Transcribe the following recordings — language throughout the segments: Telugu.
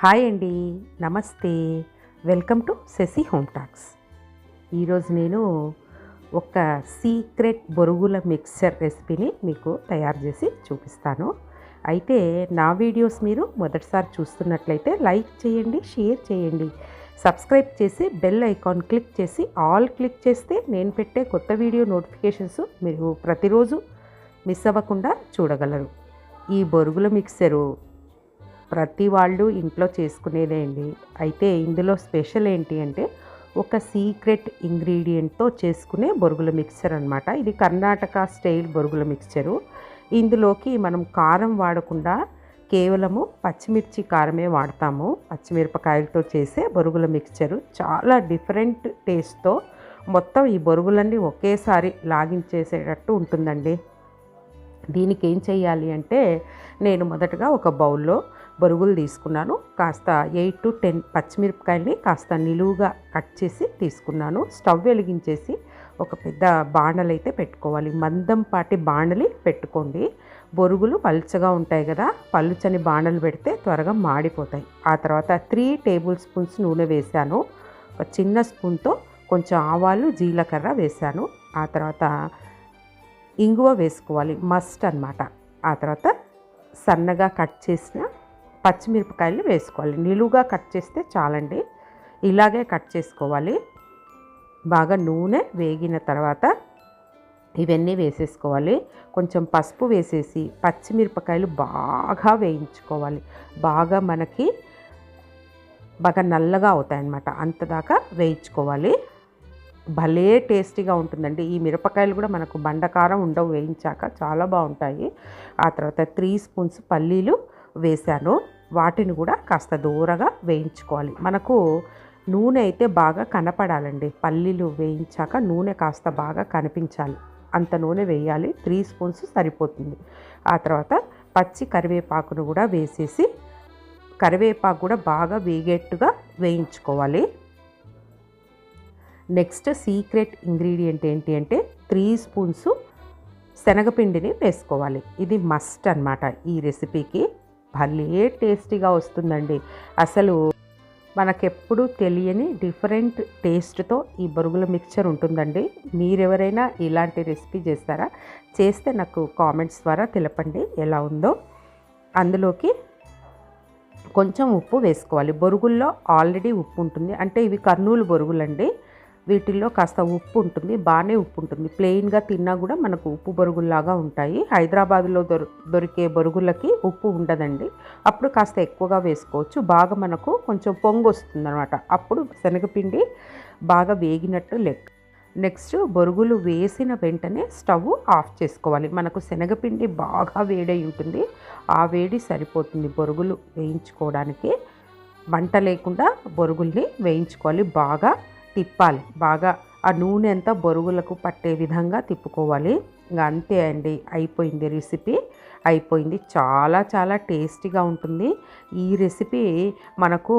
హాయ్ అండి నమస్తే. Welcome to Shashi home talks. ఈరోజు నేను ఒక సీక్రెట్ బొరుగుల మిక్సర్ రెసిపీని మీకు తయారు చేసి చూపిస్తాను. అయితే నా వీడియోస్ మీరు మొదటిసారి చూస్తున్నట్లయితే లైక్ చేయండి షేర్ చేయండి. సబ్స్క్రైబ్ చేసి బెల్ ఐకాన్ క్లిక్ చేసి ఆల్ క్లిక్ చేస్తే నేను పెట్టే కొత్త వీడియో నోటిఫికేషన్స్ మీరు ప్రతిరోజు మిస్ అవ్వకుండా చూడగలరు. ఈ బొరుగుల మిక్సరు ప్రతి వాళ్ళు ఇంట్లో చేసుకునేదే అండి. అయితే ఇందులో స్పెషల్ ఏంటి అంటే ఒక సీక్రెట్ ఇంగ్రీడియంట్తో చేసుకునే బొరుగుల మిక్చర్ అనమాట ఇది కర్ణాటక స్టైల్ బొరుగుల మిక్చరు. ఇందులోకి మనం కారం వాడకుండా కేవలము పచ్చిమిర్చి కారమే వాడతాము. పచ్చిమిరపకాయలతో చేసే బొరుగుల మిక్చరు చాలా డిఫరెంట్ టేస్ట్తో మొత్తం ఈ బొరుగులన్నీ ఒకేసారి లాగించేసేటట్టు ఉంటుందండి. దీనికి ఏం చేయాలి అంటే నేను మొదటగా ఒక బౌల్లో బొరుగులు తీసుకున్నాను. కాస్త ఎయిట్ టు టెన్ పచ్చిమిరపకాయల్ని కాస్త నిలువుగా కట్ చేసి తీసుకున్నాను. స్టవ్ వెలిగించేసి ఒక పెద్ద బాణలు అయితే పెట్టుకోవాలి. మందం పాటి బాణలి పెట్టుకోండి. బొరుగులు పలుచగా ఉంటాయి కదా పలుచని బాణలు పెడితే త్వరగా మాడిపోతాయి. ఆ తర్వాత త్రీ టేబుల్ స్పూన్స్ నూనె వేశాను. ఒక చిన్న స్పూన్తో కొంచెం ఆవాలు జీలకర్ర వేశాను. ఆ తర్వాత ఇంగువ వేసుకోవాలి మస్ట్ అన్నమాట. ఆ తర్వాత సన్నగా కట్ చేసిన పచ్చిమిరపకాయలు వేసుకోవాలి. నిలువుగా కట్ చేస్తే చాలండి. ఇలాగే కట్ చేసుకోవాలి. బాగా నూనె వేగిన తర్వాత ఇవన్నీ వేసేసుకోవాలి. కొంచెం పసుపు వేసేసి పచ్చిమిరపకాయలు బాగా వేయించుకోవాలి. బాగా మనకి బాగా నల్లగా అవుతాయన్నమాట. అంతదాకా వేయించుకోవాలి. భలే టేస్టీగా ఉంటుందండి. ఈ మిరపకాయలు కూడా మనకు బండకారం ఉండవు వేయించాక చాలా బాగుంటాయి. ఆ తర్వాత త్రీ స్పూన్స్ పల్లీలు వేశాను. వాటిని కూడా కాస్త దూరగా వేయించుకోవాలి. మనకు నూనె అయితే బాగా కనపడాలండి. పల్లీలు వేయించాక నూనె కాస్త బాగా కనిపించాలి. అంత నూనె వేయాలి. త్రీ స్పూన్స్ సరిపోతుంది. ఆ తర్వాత పచ్చి కరివేపాకును కూడా వేసేసి కరివేపాకు కూడా బాగా వేగేట్టుగా వేయించుకోవాలి. నెక్స్ట్ సీక్రెట్ ఇంగ్రీడియంట్ ఏంటి అంటే త్రీ స్పూన్స్ శనగపిండిని వేసుకోవాలి. ఇది మస్ట్ అన్నమాట. ఈ రెసిపీకి భలే టేస్టీగా వస్తుందండి. అసలు మనకెప్పుడు తెలియని డిఫరెంట్ టేస్ట్తో ఈ బొరుగుల మిక్చర్ ఉంటుందండి. మీరెవరైనా ఇలాంటి రెసిపీ చేస్తారా? చేస్తే నాకు కామెంట్స్ ద్వారా తెలపండి. ఎలా ఉందో. అందులోకి కొంచెం ఉప్పు వేసుకోవాలి. బొరుగుల్లో ఆల్రెడీ ఉప్పు ఉంటుంది. అంటే ఇవి కర్నూలు బొరుగులండి. వీటిల్లో కాస్త ఉప్పు ఉంటుంది బాగానే ఉప్పు ఉంటుంది. ప్లెయిన్గా తిన్నా కూడా మనకు ఉప్పు బొరుగుల్లాగా ఉంటాయి. హైదరాబాద్లో దొరి దొరికే బొరుగులకి ఉప్పు ఉండదండి. అప్పుడు కాస్త ఎక్కువగా వేసుకోవచ్చు. బాగా మనకు కొంచెం పొంగు వస్తుంది అనమాట అప్పుడు శనగపిండి బాగా వేగినట్టు లెక్క. నెక్స్ట్ బొరుగులు వేసిన వెంటనే స్టవ్ ఆఫ్ చేసుకోవాలి. మనకు శనగపిండి బాగా వేడై ఉంటుంది. ఆ వేడి సరిపోతుంది బొరుగులు వేయించుకోవడానికి. వంట లేకుండా బొరుగుల్ని వేయించుకోవాలి బాగా. తిప్పాలి. బాగా ఆ నూనె అంతా బొరుగులకు పట్టే విధంగా తిప్పుకోవాలి. ఇంకా అంతే అండి. అయిపోయింది రెసిపీ. అయిపోయింది. చాలా చాలా టేస్టీగా ఉంటుంది. ఈ రెసిపీ మనకు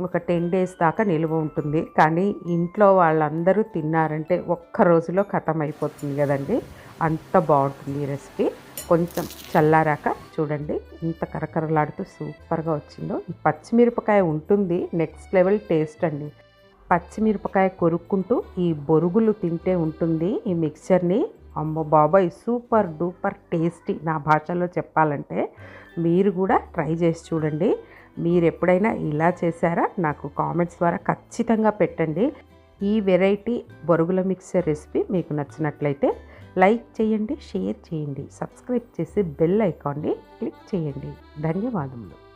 ఒక టెన్ డేస్ దాకా నిల్వ ఉంటుంది. కానీ ఇంట్లో వాళ్ళందరూ తిన్నారంటే ఒక్క రోజులో ఖతం అయిపోతుంది కదండి. అంత బాగుంటుంది ఈ రెసిపీ. కొంచెం చల్లారాక చూడండి. ఇంత కరకరలాడుతూ సూపర్గా వచ్చిందో. ఈ పచ్చిమిరపకాయ ఉంటుంది. నెక్స్ట్ లెవెల్ టేస్ట్ అండి. పచ్చిమిరపకాయ కొరుక్కుంటూ ఈ బొరుగులు తింటే ఉంటుంది. ఈ మిక్చర్ని అమ్మో బాబాయ్! Super duper tasty. నా భాషలో చెప్పాలంటే మీరు కూడా ట్రై చేసి చూడండి. మీరు ఎప్పుడైనా ఇలా చేశారా? నాకు కామెంట్స్ ద్వారా ఖచ్చితంగా పెట్టండి. ఈ వెరైటీ బొరుగుల మిక్సర్ రెసిపీ మీకు నచ్చినట్లయితే లైక్ చేయండి షేర్ చేయండి. సబ్స్క్రైబ్ చేసి బెల్ ఐకాన్ని క్లిక్ చేయండి. ధన్యవాదములు.